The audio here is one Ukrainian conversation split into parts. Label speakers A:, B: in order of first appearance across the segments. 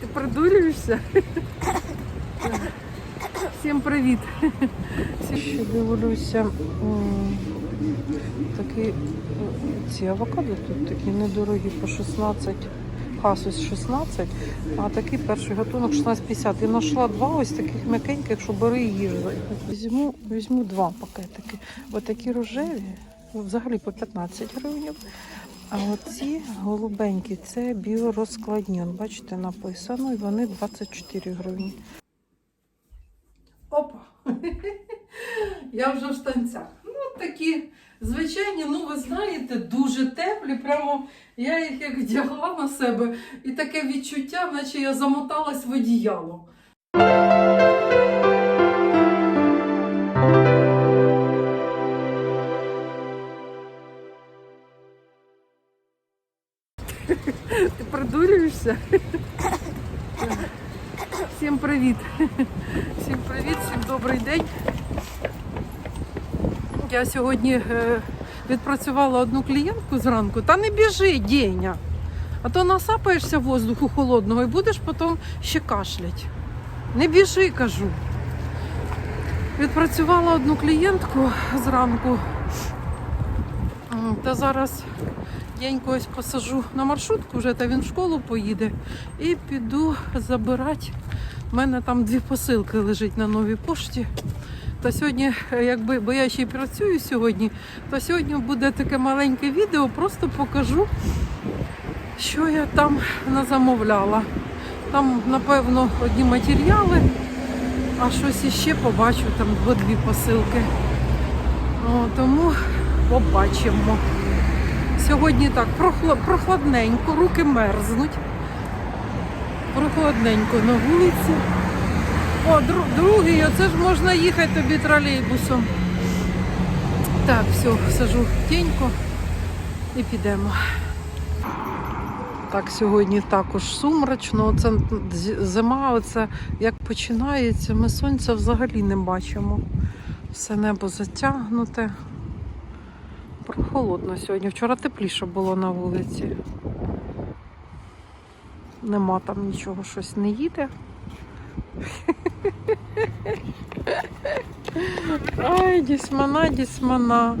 A: Ти придурюєшся? Всім привіт. Ще дивлюся. Такі ці авокадо тут такі недорогі по 16. Хасус 16, а такий перший готунок 16,50. І знайшла два ось таких м'якеньких, що бери і їж. Візьму, візьму два пакетики. Ось такі рожеві, взагалі по 15 гривень. А оці голубенькі це біорозкладні. Он, Бачите, написано, і вони 24 гривні. Опа! Я вже в штанцях. Ну, такі звичайні, ну ви знаєте, дуже теплі. Прямо я їх як вдягла на себе, і таке відчуття, наче я замоталась в одіяло. Придурюєшся? Всім привіт. Всім привіт, всім добрий день. Я сьогодні е, відпрацювала одну клієнтку зранку. Та не біжи, Деня. А то насапаєшся воздуху холодного і будеш потім ще кашлять. Не біжи, кажу. Відпрацювала одну клієнтку зранку. Та зараз Деньку ось посажу на маршрутку вже, та він в школу поїде. І піду забирати. У мене там дві посилки лежать на новій пошті. Та сьогодні, якби, бо я ще й працюю сьогодні, то сьогодні буде таке маленьке відео, просто покажу, що я там назамовляла. Там, напевно, одні матеріали, а щось іще побачу, там дві посилки. О, тому побачимо. Сьогодні так прохладненько, руки мерзнуть. Прохладненько на вулиці. О, дру- другий, оце ж можна їхати тобі тролейбусом. Так, все, сажу в тіньку і підемо. Так, сьогодні також сумрачно. Оце зима, оце як починається, ми сонця взагалі не бачимо. Все небо затягнуте. Прохолодно сьогодні. Вчора тепліше було на вулиці. Нема там нічого, щось не їде. Ай, дісьмана, дісьмана.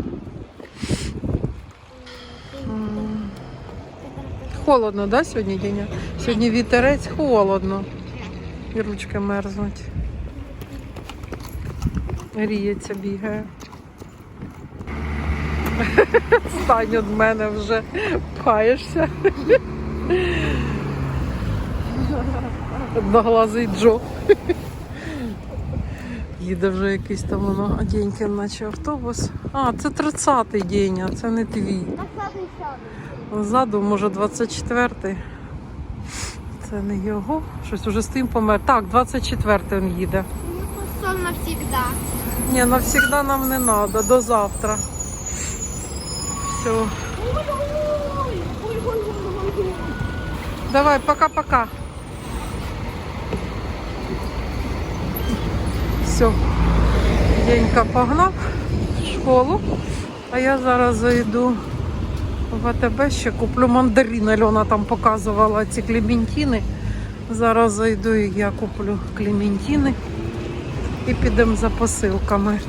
A: Холодно, да, сьогодні Деня? Сьогодні вітерець, холодно. І ручки мерзнуть. Ріється, бігає. Стань від мене вже пхаєшся. Одноглазий Джо. Їде вже якийсь там воно Денькин, наче автобус. А, це 30-й день, а це не твій. Ззаду, може, 24-й. Це не його. Щось уже з тим помер. Так, 24-й він їде.
B: Сон навсегда.
A: Ні, навсегда нам не треба, до завтра. Все. Давай, пока-пока. Все. Денька погнав в школу, а я зараз зайду в АТБ, ще куплю мандарин. Альона там показувала ці клементини. Зараз зайду і я куплю клементини і підемо за посилками.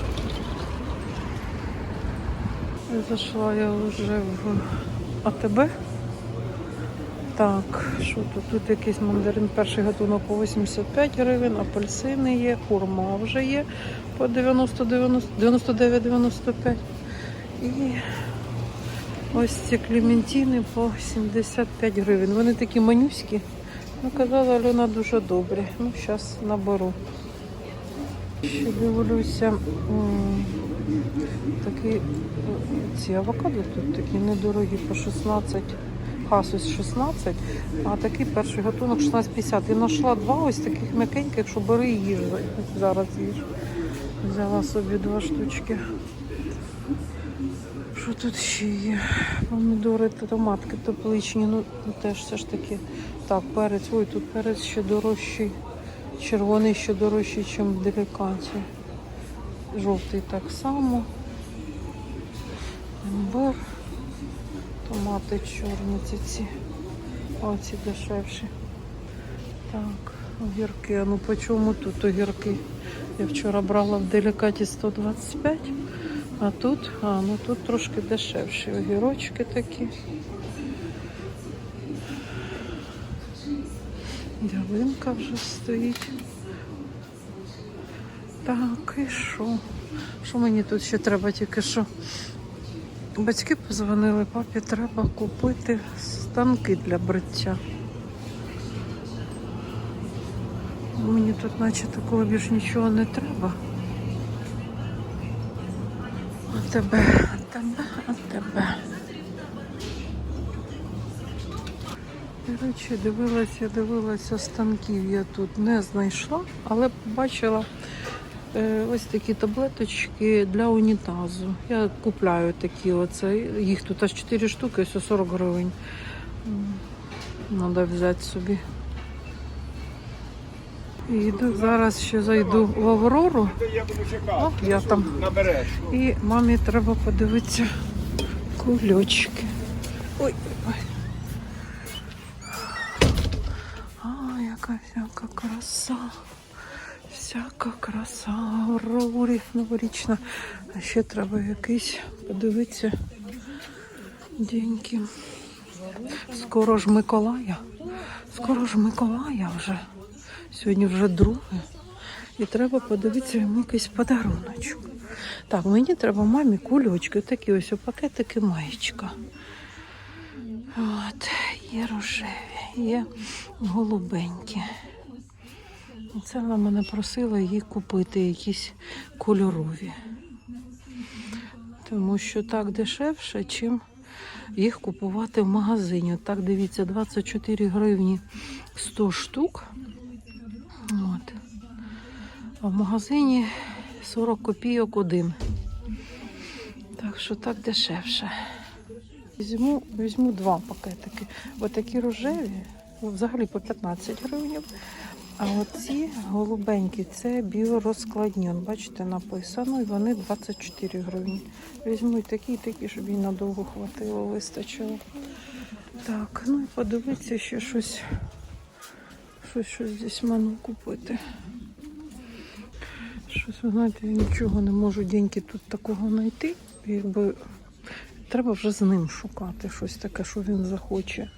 A: Зайшла я вже в АТБ. Так, що тут? Тут якийсь мандарин, перший гатунок по 85 гривень, апельсини є, хурма вже є по 99-95. І ось ці клементини по 75 гривень. Вони такі манюські. Ну, казала Альона дуже добрі. Ну, зараз наберу. Ще дивлюся, такі ці авокадо тут такі недорогі по 16, хасус 16, а такий перший гатунок 16,50. І знайшла два ось таких м'якеньких, що бери і їж. Зараз їж. Взяла собі два штучки. Що тут ще є? Помідори та томатки тепличні, ну теж все ж таки. Так, перець. Ой, тут перець ще дорожчий. Червоний ще дорожчий, ніж в. Жовтий так само. Імбир. Томати чорні ці ці. Оці дешевші. Так, огірки. А ну по чому тут огірки? Я вчора брала в делікаті 125, а тут, а, ну тут трошки дешевші огірочки такі. Ялинка вже стоїть. Так, і що? Що мені тут ще треба тільки що? Батьки позвонили, папі треба купити станки для бриття. Мені тут наче такого більш нічого не треба. А тебе, а тебе, а тебе. Коротше, дивилася, дивилася станків я тут не знайшла, але побачила ось такі таблеточки для унітазу. Я купляю такі оце. Їх тут аж 4 штуки, ось 40 гривень. Треба взяти собі. І зараз ще зайду в Аврору. О, я там. І мамі треба подивитися кульочки. Ой, ой. А, яка всяка краса. Всяка краса. Аурорі новорічна. А ще треба якийсь подивитися. Деньки. Скоро ж Миколая. Скоро ж Миколая вже. Сьогодні вже друге. І треба подивитися йому якийсь подаруночок. Так, мені треба мамі кульочки, такі ось пакетики маєчка. От, є рожеві, є голубенькі. Це вона мене просила їй купити якісь кольорові. Тому що так дешевше, чим їх купувати в магазині. Так, дивіться, 24 гривні 100 штук. От. А в магазині 40 копійок один. Так що так дешевше. Візьму, візьму два пакетики. Отакі рожеві, взагалі по 15 гривень. А оці голубенькі це біорозкладні. Он, Бачите, написано, і вони 24 гривні. Візьму і такі, і такі, щоб їй надовго хватило, вистачило. Так, ну і подивитися ще щось. Щось, щось десь ману купити. Щось, ви знаєте, я нічого не можу деньки тут такого знайти. Якби треба вже з ним шукати щось таке, що він захоче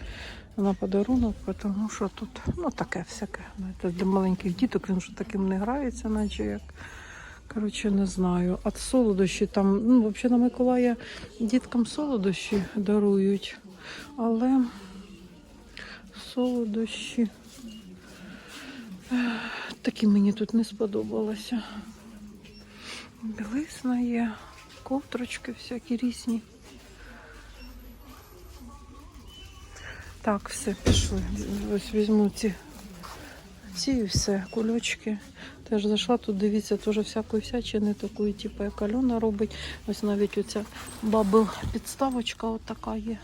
A: на подарунок, тому що тут ну таке всяке. Знаєте, для маленьких діток він вже таким не грається, наче як. Коротше, не знаю. А солодощі там, ну, взагалі на Миколая діткам солодощі дарують. Але солодощі такі мені тут не сподобалося. Білизна є, ковтрочки всякі різні. Так, все, пішли. Ось візьму ці, ці і все, кульочки. Теж зайшла тут, дивіться, теж всякої всячини, такої, типу, як Альона робить. Ось навіть оця бабл підставочка отака є.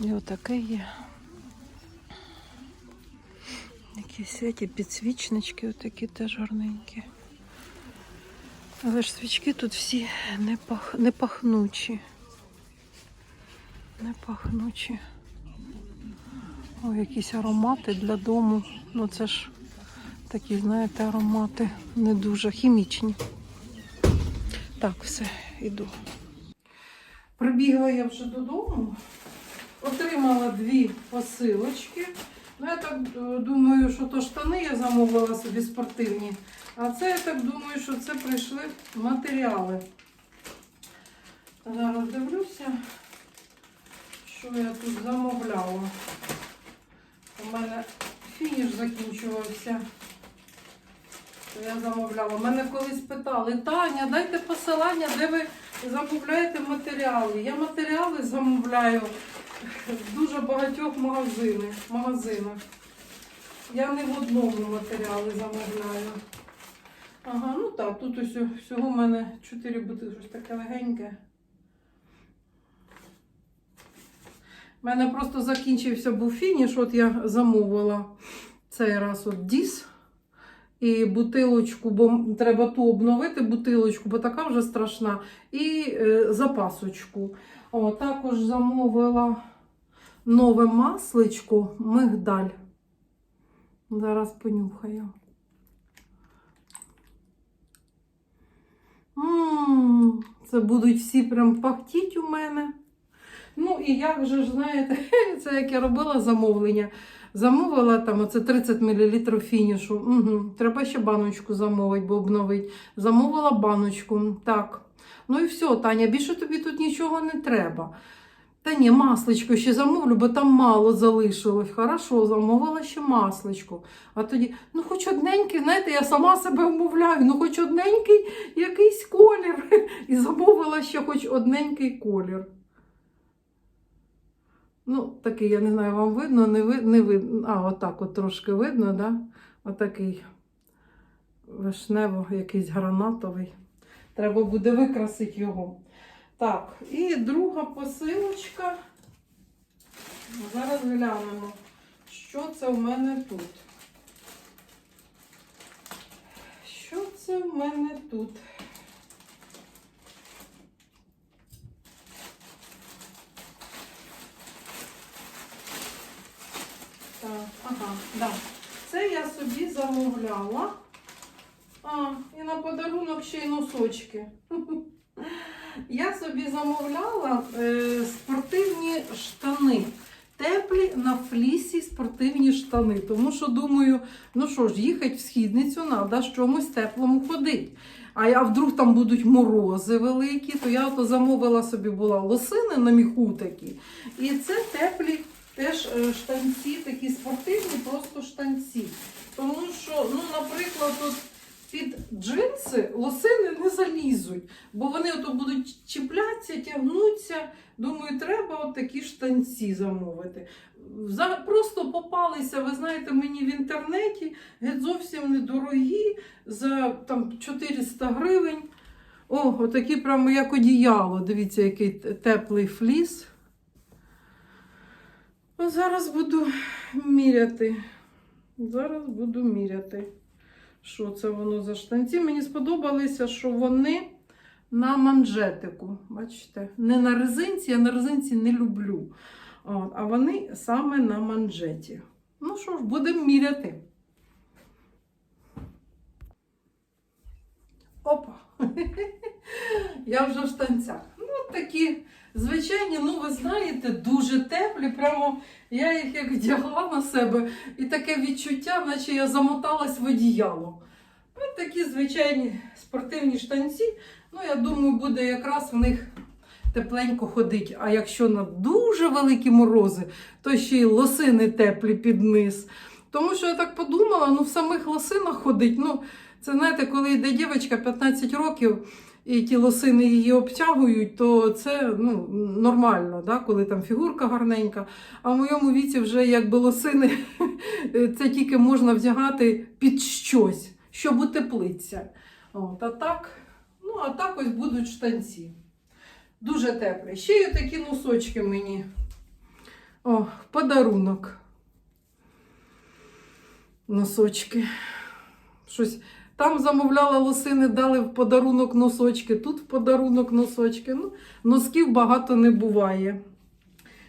A: І отаке є. Якісь ці підсвічнички, отакі теж гарненькі. Але ж свічки тут всі не, пах... не пахнучі. Не пахнучі. О, якісь аромати для дому. Ну це ж такі, знаєте, аромати не дуже хімічні. Так, все, іду. Прибігла я вже додому, отримала дві посилочки. Ну, я так е, думаю, що то штани я замовила собі спортивні. А це я так думаю, що це прийшли матеріали. Зараз дивлюся, що я тут замовляла. У мене фініш закінчувався. Я замовляла. Мене колись питали, Таня, дайте посилання, де ви замовляєте матеріали. Я матеріали замовляю в дуже багатьох магазинах. Я не в одному матеріали замовляю. Ага, ну так, тут ось всього в мене 4 бутилки, щось таке легеньке. У мене просто закінчився був фініш, от я замовила цей раз от Діс. І бутилочку, бо треба ту обновити бутилочку, бо така вже страшна. І е, запасочку. О, також замовила нове масличко, мигдаль. Зараз понюхаю. М, Це будуть всі прям пахтіть у мене. Ну і як же ж, знаєте, це як я робила замовлення. Замовила там оце 30 мл фінішу. Угу. Треба ще баночку замовити, бо обновить. Замовила баночку. Так. Ну і все, Таня, більше тобі тут нічого не треба. Та ні, масличко ще замовлю, бо там мало залишилось. Хорошо, замовила ще масличко. А тоді, ну хоч одненький, знаєте, я сама себе вмовляю, ну хоч одненький якийсь колір. І замовила ще хоч одненький колір. Ну, такий, я не знаю, вам видно, не, ви, не видно. А, отак от трошки видно, да? Отакий вишнево, якийсь гранатовий. Треба буде викрасити його. Так, і друга посилочка. Зараз глянемо, що це в мене тут. Що це в мене тут? Ага, да. Це я собі замовляла. А, і на подарунок ще й носочки. Я собі замовляла е, спортивні штани. Теплі на флісі спортивні штани. Тому що думаю, ну що ж, їхати в східницю треба з чомусь теплому ходити. А я вдруг там будуть морози великі, то я замовила собі була лосини на міху такі. І це теплі теж е, штанці, такі спортивні, просто штанці. Тому що, ну, наприклад, от під джинси лосини не залізуть, бо вони ото будуть чіплятися, тягнуться. Думаю, треба от такі штанці замовити. Просто попалися, ви знаєте, мені в інтернеті геть зовсім недорогі, за там 400 гривень. О, отакі прямо як одіяло. Дивіться, який теплий фліс. Зараз буду міряти. Зараз буду міряти. Що це воно за штанці? Мені сподобалося, що вони на манжетику. Бачите? Не на резинці, я на резинці не люблю. От, а вони саме на манжеті. Ну що ж, будемо міряти. Опа! Я вже в штанцях. Ну, такі звичайні, ну ви знаєте, дуже теплі. Прямо я їх як вдягла на себе, і таке відчуття, наче я замоталась в одіяло. Ну, такі звичайні спортивні штанці. Ну, я думаю, буде якраз в них тепленько ходити. А якщо на дуже великі морози, то ще й лосини теплі під низ. Тому що я так подумала, ну в самих лосинах ходить. Ну, це знаєте, коли йде дівчинка 15 років. І ті лосини її обтягують, то це ну, нормально, да? коли там фігурка гарненька. А в моєму віці вже якби лосини це тільки можна вдягати під щось, щоб утеплитися. От, а так, ну, а так ось будуть штанці. Дуже теплі. Ще є такі носочки мені. О, подарунок. Носочки. Щось. Там замовляла лосини, дали в подарунок носочки, тут в подарунок носочки. Ну, носків багато не буває.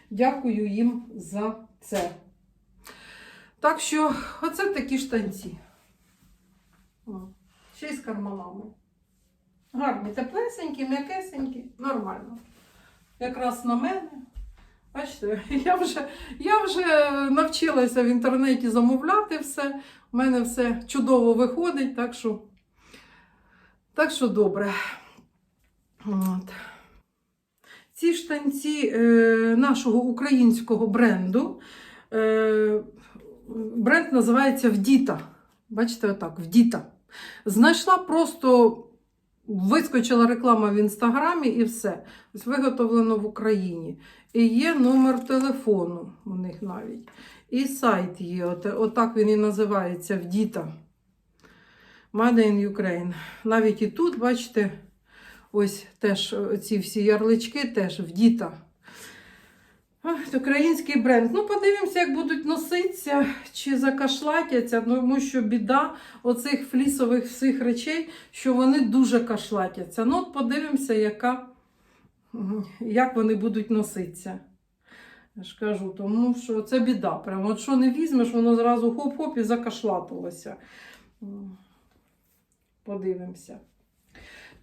A: Дякую їм за це. Так що, оце такі штанці. Ще й з карманами. Гарні, теплесенькі, м'якесенькі, нормально. Якраз на мене. Бачите, я вже, я вже навчилася в інтернеті замовляти все. У мене все чудово виходить, так що, так що добре. От. Ці штанці е, нашого українського бренду. Е, бренд називається Вдіта. Бачите, отак, Вдіта. Знайшла просто, вискочила реклама в інстаграмі і все. Ось виготовлено в Україні. І є номер телефону у них навіть. І сайт є, от, отак він і називається Вдіта. Made in Ukraine. Навіть і тут, бачите, ось теж ці всі ярлички теж Вдіта. Український бренд. Ну, подивимося, як будуть носитися, чи закашлатяться, тому що біда оцих флісових всіх речей, що вони дуже кашлатяться. Ну, от подивимося, яка, як вони будуть носитися. Я ж кажу, тому що це біда. Прямо от що не візьмеш, воно зразу хоп-хоп і закашлатилося. Подивимося.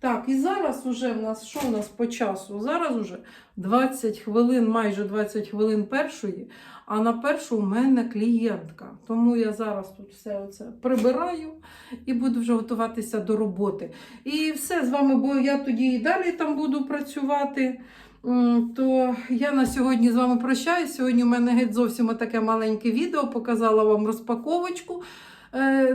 A: Так, і зараз уже в нас що в нас по часу? Зараз уже 20 хвилин, майже 20 хвилин першої, а на першу у мене клієнтка. Тому я зараз тут все оце прибираю і буду вже готуватися до роботи. І все з вами, бо я тоді і далі там буду працювати. То я на сьогодні з вами прощаюсь. Сьогодні у мене геть зовсім таке маленьке відео. Показала вам розпаковочку,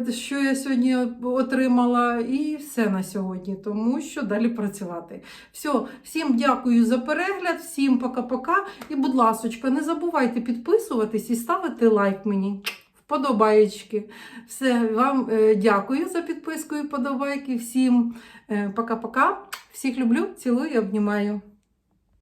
A: що я сьогодні отримала, і все на сьогодні, тому що далі працювати. Все, всім дякую за перегляд, всім пока-пока. І, будь ласочка, не забувайте підписуватись і ставити лайк мені. Вподобаєчки. Все, вам е, дякую за підписку і подобайки. Всім е, пока-пока. Всіх люблю, цілую обнімаю.